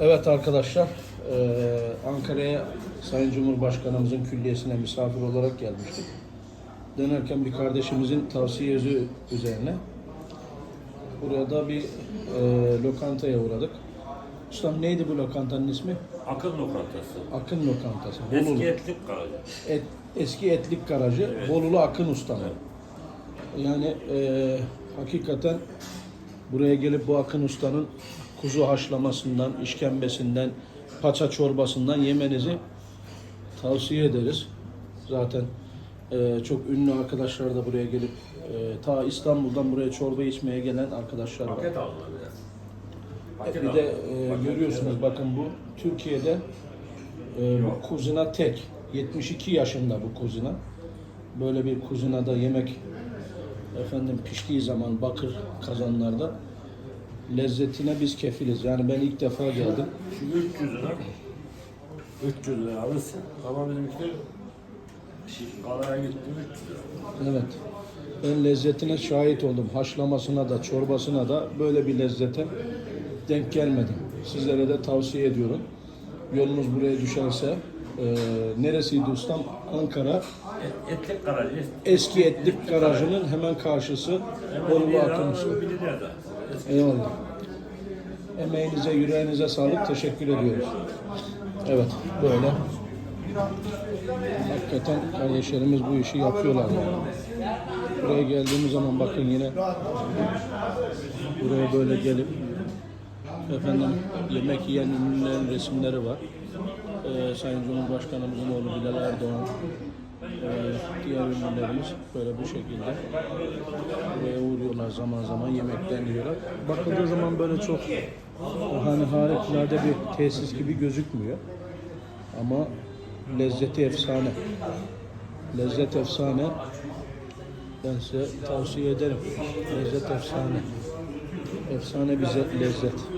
Evet arkadaşlar, eee, Ankara'ya Sayın Cumhurbaşkanımızın külliyesine misafir olarak gelmiştik. Dönerken bir kardeşimizin tavsiyesi üzerine buraya da bir eee, lokantaya uğradık. Ustam neydi bu lokantanın ismi? Akıl lokantası. Akın Lokantası. Bolulu. Eski etlik garajı. Et, eski etlik garajı Bolulu Akın Usta'nın. Yani eee, hakikaten buraya gelip bu Akın Usta'nın kuzu haşlamasından, işkembesinden, paça çorbasından yemenizi tavsiye ederiz. Zaten eee, çok ünlü arkadaşlar da buraya gelip eee, ta İstanbul'dan buraya çorba içmeye gelen arkadaşlar var. Paket aldılar. Paket Bir de e, Paket görüyorsunuz bakın bu Türkiye'de e, bu kuzina tek. 72 yaşında bu kuzina. Böyle bir kuzinada yemek efendim piştiği zaman bakır kazanlarda lezzetine biz kefiliz. Yani ben ilk defa geldim. Şu 300 lira. 300 lira alırsın. Ama bizimkiler Galaya gitti 300 lira. Evet. Ben lezzetine şahit oldum. Haşlamasına da, çorbasına da böyle bir lezzete denk gelmedim. Sizlere de tavsiye ediyorum. Yolunuz buraya düşerse e, neresiydi ustam? Ankara Et, etlik garajı. Eski Etlik Garajı'nın hemen karşısı Bolulu Akın Usta. Eyvallah. Emeğinize, yüreğinize sağlık. Teşekkür ediyoruz. Evet, böyle. Hakikaten kardeşlerimiz bu işi yapıyorlar. Buraya geldiğimiz zaman bakın yine buraya böyle gelip efendim yemek yiyen ünlülerin resimleri var. Ee, Sayın Cumhurbaşkanımızın oğlu Bilal Erdoğan, ee, diğer ünlülerimiz böyle bu şekilde buraya uğruyorlar zaman zaman yemekten yiyorlar. Bakıldığı zaman böyle çok hani harikulade bir tesis gibi gözükmüyor. Ama lezzeti efsane. Lezzet efsane. Ben size tavsiye ederim. Lezzet efsane. Efsane bir ze- lezzet.